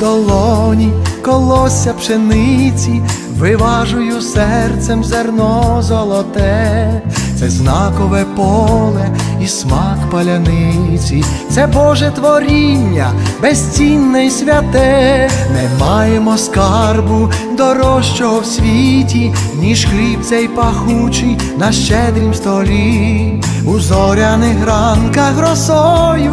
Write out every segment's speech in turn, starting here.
долоні колося пшениці, виважую серцем зерно золоте, це знакове поле і смак паляниці, це Боже творіння, безцінне й святе, не маємо скарбу дорожчого в світі, ніж хліб цей пахучий на щедрім столі, у зоряних ранках росою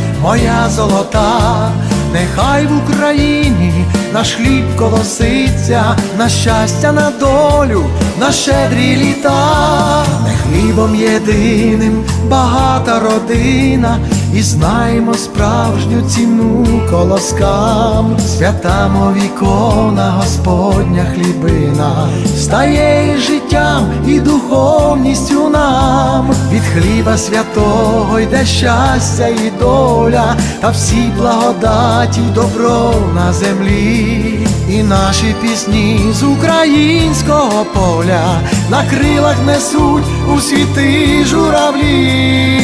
моя золота. Нехай в Україні наш хліб колоситься, на щастя, на долю, на щедрі літа, не хлібом єдиним багата родина, і знаємо справжню ціну колоскам, свята мов ікона, Господня хлібина, стає і життям і духовністю нам, від хліба святого йде щастя і доля, та всі благодаті, й добро на землі, і наші пісні з українського поля на крилах несуть у світи журавлі.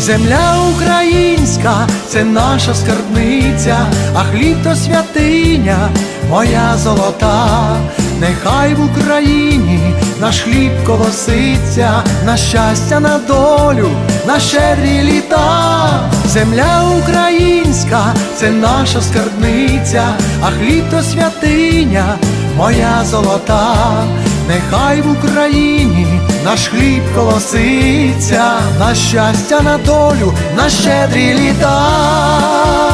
Земля українська це наша скарбниця, а хліб то святиня, моя золота. Нехай в Україні наш хліб колоситься, на щастя, на долю, на щедрі літа. Земля українська це наша скарбниця, а хліб то святиня, моя золота. Нехай в Україні наш хліб колоситься, на щастя, на долю, на щедрі літа.